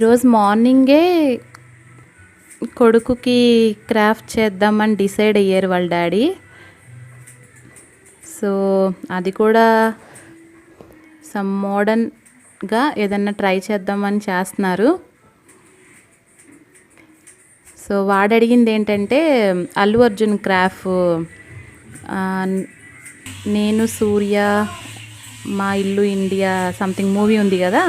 ఈరోజు మార్నింగే కొడుకుకి క్రాఫ్ట్ చేద్దామని డిసైడ్ అయ్యారు వాళ్ళ డాడీ. సో అది కూడా సమ్ మోడర్న్గా ఏదన్నా ట్రై చేద్దామని చేస్తున్నారు. సో వాడు అడిగింది ఏంటంటే అల్లు అర్జున్ క్రాఫ్ నేను సూర్య మా ఇల్లు ఇండియా సంథింగ్ మూవీ ఉంది కదా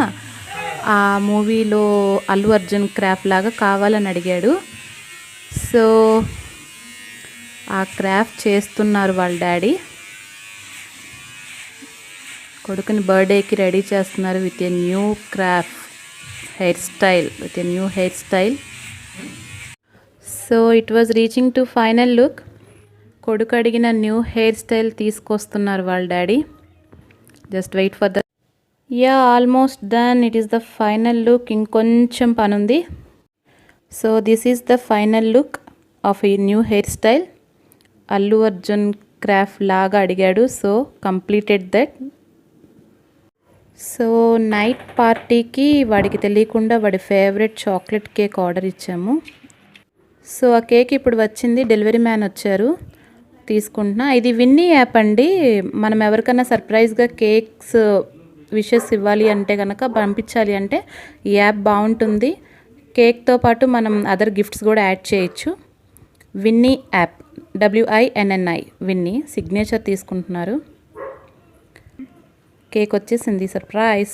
ఆ మూవీలో అల్లు అర్జున్ క్రాఫ్ట్ లాగా కావాలని అడిగాడు. సో ఆ క్రాఫ్ట్ చేస్తున్నారు వాళ్ళ డాడీ. కొడుకుని బర్త్డేకి రెడీ చేస్తున్నారు with a new craft hair style with a new hair style. So it was reaching to final look. కొడుకు అడిగిన న్యూ హెయిర్ స్టైల్ తీసుకొస్తున్నారు వాళ్ళ daddy. Just wait for the yeah almost then it is the final look ఇంకొంచెం పని ఉంది so this is the final look of ఈ new hair style Allu Arjun craft లాగా అడిగాడు. So completed that so night పార్టీకి వాడికి తెలియకుండా వాడి ఫేవరెట్ చాక్లెట్ కేక్ ఆర్డర్ ఇచ్చాము. సో ఆ కేక్ ఇప్పుడు వచ్చింది. డెలివరీ మ్యాన్ వచ్చారు. తీసుకుంటున్నా. ఇది విన్నీ యాప్ అండి. మనం ఎవరికైనా సర్ప్రైజ్గా కేక్స్ విషెస్ ఇవ్వాలి అంటే కనుక పంపించాలి అంటే ఈ యాప్ బాగుంటుంది. కేక్తో పాటు మనం అదర్ గిఫ్ట్స్ కూడా యాడ్ చేయొచ్చు. Winni app WINNI Winni signature తీసుకుంటున్నారు. కేక్ వచ్చేసింది సర్ప్రైజ్.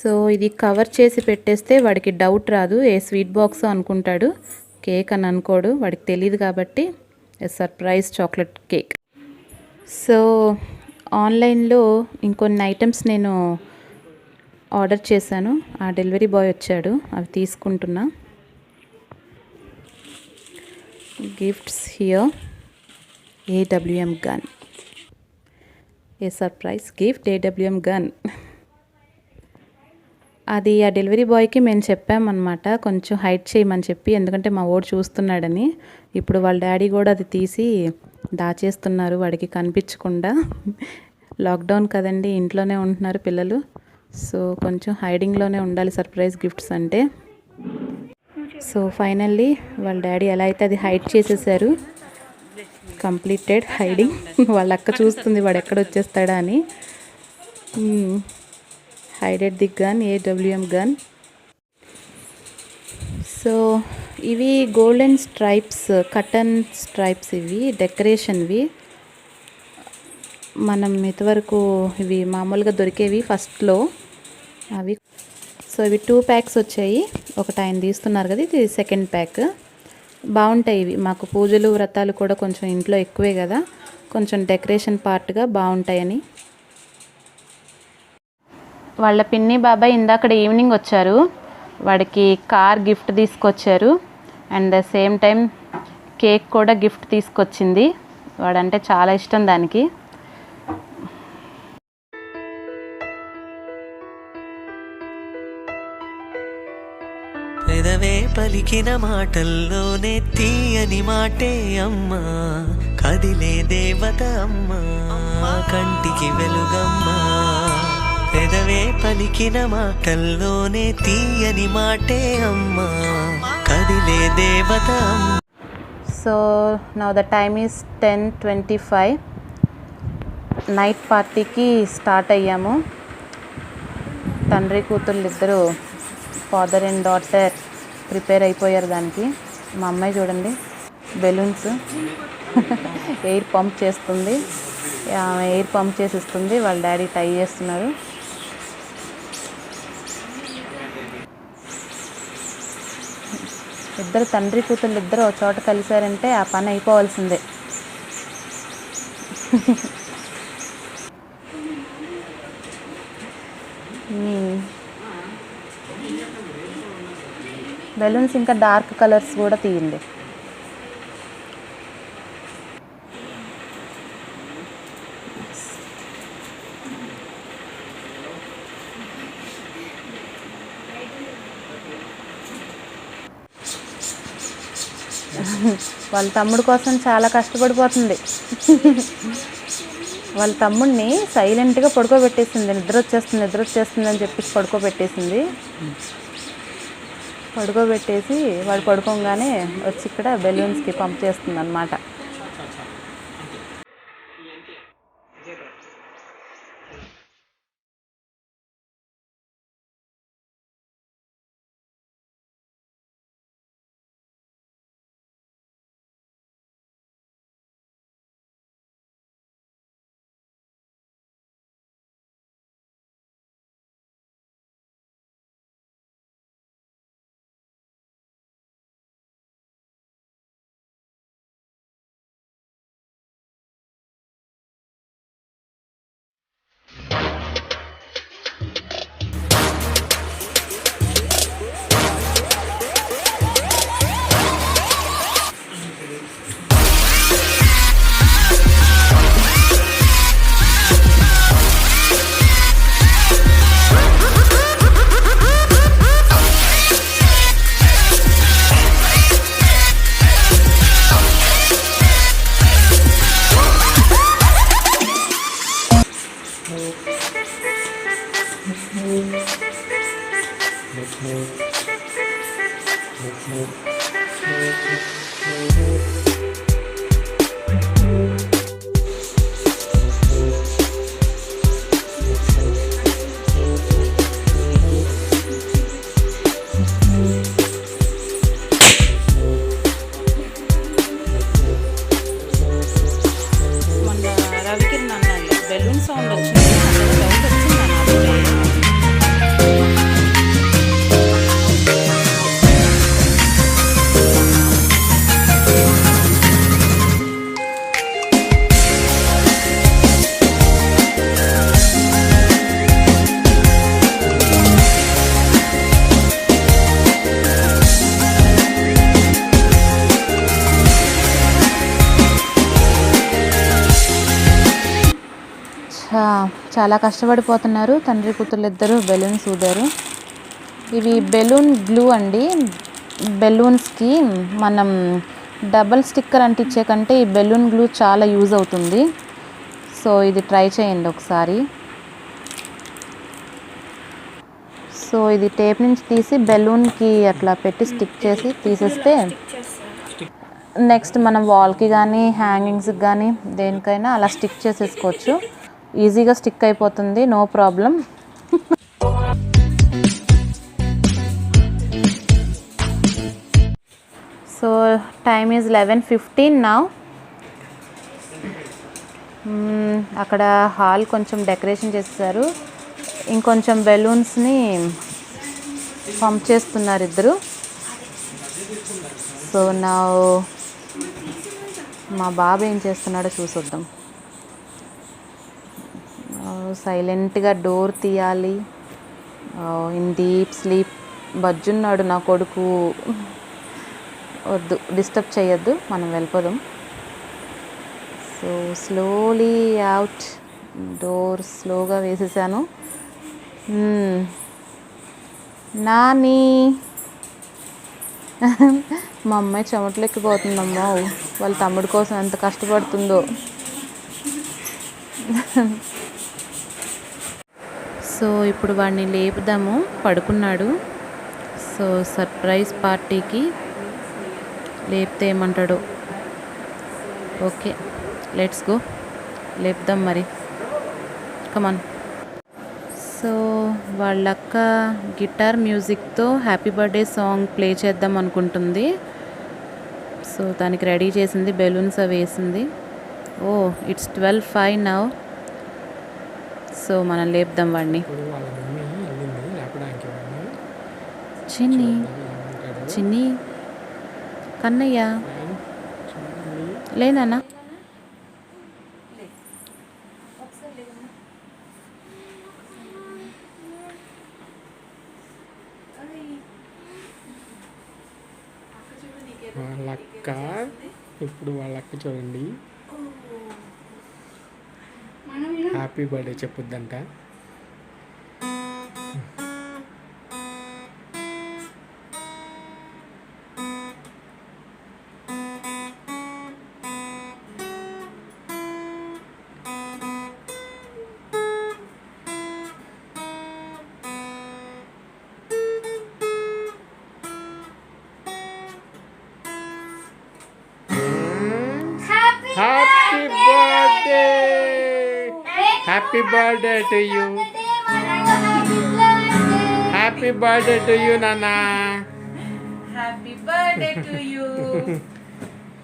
సో ఇది కవర్ చేసి పెట్టేస్తే వాడికి డౌట్ రాదు. ఏ స్వీట్ బాక్స్ అనుకుంటాడు. కేక్ అని అనుకోడు. వాడికి తెలియదు కాబట్టి a surprise chocolate cake. So ఆన్లైన్లో ఇంకొన్ని ఐటమ్స్ నేను ఆర్డర్ చేశాను. ఆ డెలివరీ బాయ్ వచ్చాడు. అవి తీసుకుంటున్నా. Gifts here. AWM gun a surprise gift AWM gun అది ఆ డెలివరీ బాయ్కి మేము చెప్పామన్నమాట కొంచెం హైట్ చేయమని చెప్పి ఎందుకంటే మా ఓడు చూస్తున్నాడని. ఇప్పుడు వాళ్ళ డాడీ కూడా అది తీసి దాచేస్తున్నారు వాడికి కనిపించకుండా. లాక్డౌన్ కదండి ఇంట్లోనే ఉంటున్నారు పిల్లలు. సో కొంచెం హైడింగ్లోనే ఉండాలి సర్ప్రైజ్ గిఫ్ట్స్ అంటే. సో ఫైనల్లీ వాళ్ళ డాడీ ఎలా అయితే అది హైడ్ చేసేసారు కంప్లీటెడ్ హైడింగ్. వాళ్ళ అక్క చూస్తుంది వాడు ఎక్కడ వచ్చేస్తాడా అని. Hided the gun AWM gun so ఇవి గోల్డెన్ స్ట్రైప్స్ కటన్ స్ట్రైప్స్ ఇవి డెకరేషన్వి మనం ఇంతవరకు ఇవి మామూలుగా దొరికేవి ఫస్ట్లో అవి. సో ఇవి టూ ప్యాక్స్ వచ్చాయి. ఒకటి ఆయన తీస్తున్నారు కదా ఇది సెకండ్ ప్యాక్ బాగుంటాయి ఇవి. మాకు పూజలు వ్రతాలు కూడా కొంచెం ఇంట్లో ఎక్కువే కదా. కొంచెం డెకరేషన్ పార్ట్గా బాగుంటాయని. వాళ్ళ పిన్ని బాబాయ్ ఇందాక ఈవినింగ్ వచ్చారు. వాడికి కార్ గిఫ్ట్ తీసుకొచ్చారు. And the same time cake కూడా గిఫ్ట్ తీసుకొచ్చింది. వాడంటే చాలా ఇష్టం దానికి. పెదవే పలికిన మాటల్లోనే తీయని మాటే అమ్మా. కదిలే దేవత అమ్మా. కంటికి వెలుగమ్మా. పెదవే పలికిన మాటల్లోనే తీయని మాటే అమ్మా. కదిలే దేవత సో నా the time is ten twenty five night పార్టీకి స్టార్ట్ అయ్యాము. తండ్రి కూతుళ్ళు ఇద్దరు ఫాదర్ అండ్ డాటర్ ప్రిపేర్ అయిపోయారు దానికి. మా అమ్మాయి చూడండి బెలూన్స్ ఎయిర్ పంప్ చేస్తుంది. ఎయిర్ పంప్ చేసి ఇస్తుంది. వాళ్ళ డాడీ టై చేస్తున్నారు. ఇద్దరు తండ్రి కూతుళ్ళు ఇద్దరు ఒక చోట కలిశారంటే ఆ పని అయిపోవాల్సిందే. బెలూన్స్ ఇంకా డార్క్ కలర్స్ కూడా తీయండి. వాళ్ళ తమ్ముడు కోసం చాలా కష్టపడిపోతుంది. వాళ్ళ తమ్ముడిని సైలెంట్గా పడుకోబెట్టేసింది. నిద్ర వచ్చేస్తుంది నిద్ర వచ్చేస్తుంది అని చెప్పేసి పడుకోబెట్టేసింది. పడుకోబెట్టేసి వాడు పడుకోగానే వచ్చి ఇక్కడ బెలూన్స్కి పంప్ చేస్తుంది అనమాట చాలా కష్టపడిపోతున్నారు. తండ్రి కూతురు ఇద్దరు బెలూన్స్ ఊదారు ఇవి బెలూన్ గ్లూ అండి. బెలూన్స్కి మనం డబల్ స్టిక్కర్ అంటించే కంటే ఈ బెలూన్ గ్లూ చాలా యూజ్ అవుతుంది. సో ఇది ట్రై చేయండి ఒకసారి. సో ఇది టేప్ నుంచి తీసి బెలూన్కి అట్లా పెట్టి స్టిక్ చేసి తీసేస్తే నెక్స్ట్ మనం వాల్కి కానీ హ్యాంగింగ్స్కి కానీ దేనికైనా అలా స్టిక్ చేసేసుకోవచ్చు. ఈజీగా స్టిక్ అయిపోతుంది no problem. So time is eleven fifteen నా. అక్కడ హాల్ కొంచెం డెకరేషన్ చేసేసారు ఇంకొంచెం బెలూన్స్ని పంప్ చేస్తున్నారు ఇద్దరు. సో నా మా బాబు ఏం చేస్తున్నాడో చూసొద్దాం. సైలెంట్గా డోర్ తీయాలి. In deep sleep. బజ్జున్నాడు నా కొడుకు. వద్దు డిస్టర్బ్ చేయొద్దు మనం వెళ్ళిపోదాం. సో స్లోలీ అవుట్ డోర్ స్లోగా వేసేసాను. నాని. మా అమ్మాయి చెమటలు చెమటలెక్కిపోతుందమ్మా వాళ్ళ తమ్ముడు కోసం ఎంత కష్టపడుతుందో. సో ఇప్పుడు వాడిని లేపుదాము పడుకున్నాడు. సో సర్ప్రైజ్ పార్టీకి లేపితే ఏమంటాడు? Okay let's go. లేపుదాం మరి. కమాన్ సో వాళ్ళక్క గిటార్ మ్యూజిక్తో హ్యాపీ బర్త్డే సాంగ్ ప్లే చేద్దాం అనుకుంటుంది. సో దానికి రెడీ చేసింది బెలూన్స్ అవి వేసింది. ఓ it's twelve five now so మనం లేపుదాం వాడిని. చిన్ని. చిన్ని. కన్నయ్య. లేదన్నా వాళ్ళ అక్క ఇప్పుడు వాళ్ళ అక్క చూడండి happy birthday చెప్పొద్దంట. Birthday to you happy birthday to you నాన్న హ్యాపీ బర్త్డే టు యూ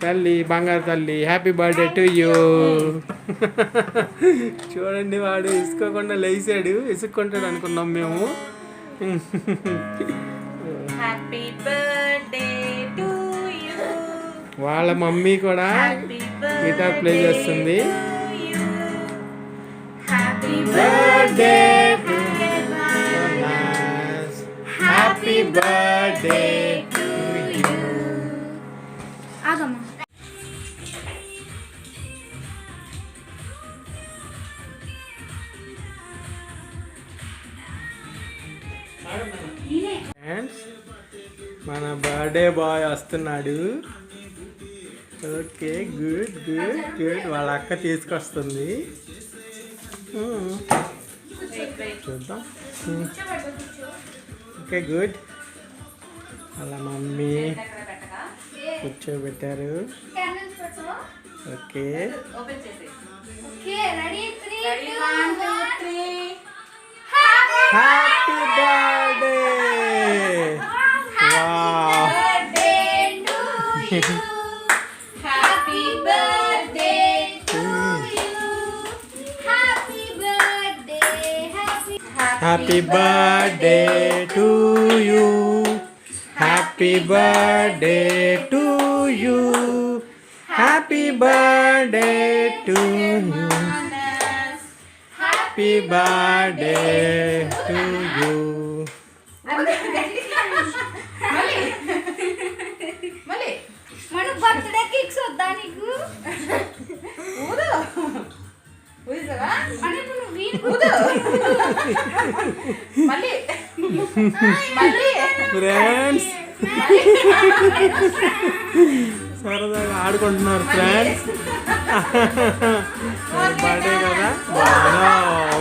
తల్లి బంగారు తల్లి హ్యాపీ బర్త్డే టు యూ చూడండి వాడు ఇసుకోకుండా లేచాడు ఇసుక్కుంటాడు అనుకున్నాం మేము. హ్యాపీ బర్త్డే టు యూ వాళ్ళ మమ్మీ కూడా గిటార్ ప్లే చేస్తుంది. ఆగమ్మా. ఫ్రెండ్స్ మన బర్త్డే బాయ్ వస్తున్నాడు. ఓకే గుడ్ గుడ్ గుడ్ వాళ్ళ అక్క తీసుకొస్తుంది. చూద్దాం. Okay good. వాళ్ళ మమ్మీ కూర్చోబెట్టారు. Okay. Happy birthday wow happy happy birthday to you happy birthday to you happy birthday to you happy birthday to you మళ్ళీ మన బర్త్డే కేక్స్ వద్దా నీకు ఊదు ఊదిసావా ఫ్రెండ్స్. సరదాగా ఆడుకుంటున్నారు ఫ్రెండ్స్. బర్త్డే కదా. వావ్.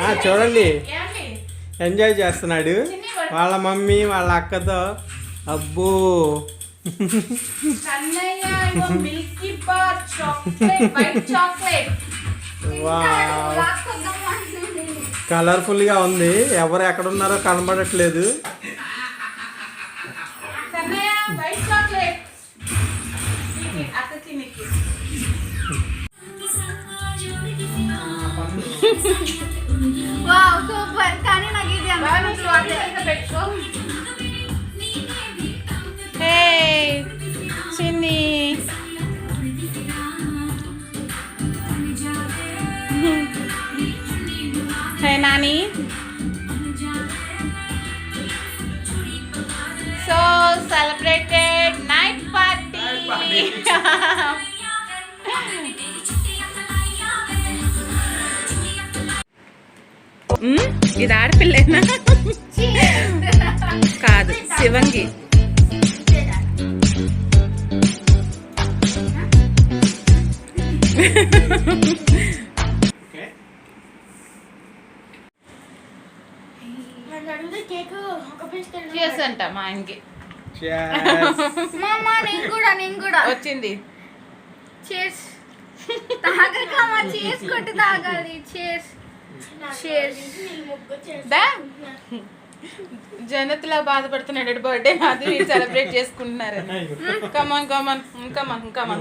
ఆ, చూడండి. ఎంజాయ్ చేస్తున్నాడు. వాళ్ళ మమ్మీ వాళ్ళ అక్కతో. అబ్బో. Milky Bar chocolate white chocolate wow కలర్ఫుల్గా ఉంది. ఎవరు ఎక్కడ ఉన్నారో కనబడట్లేదు సూపర్. కానీ నాకు ఇది పెట్టుకో ఇది ఆడపిల్లేనా? కాదు శివంగి. కేక్ ఒక పీస్ చేస్ అంట మా ఆయనకి. నేను కూడా నేను కూడా. వచ్చింది. చేర్స్ తాగకమ్మా చేర్స్ కొట్టి తాగాలి. చేర్స్ జనతలా బాధపడుతున్నాడు. బర్త్డే మాధురి సెలబ్రేట్ చేసుకుంటున్నారు. కమన్ కమన్ ఇంకా మన ఇంకా మన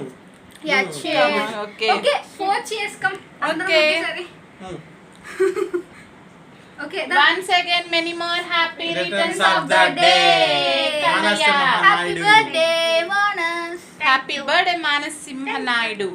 హ్యాపీ మానస్ సింహనాయుడు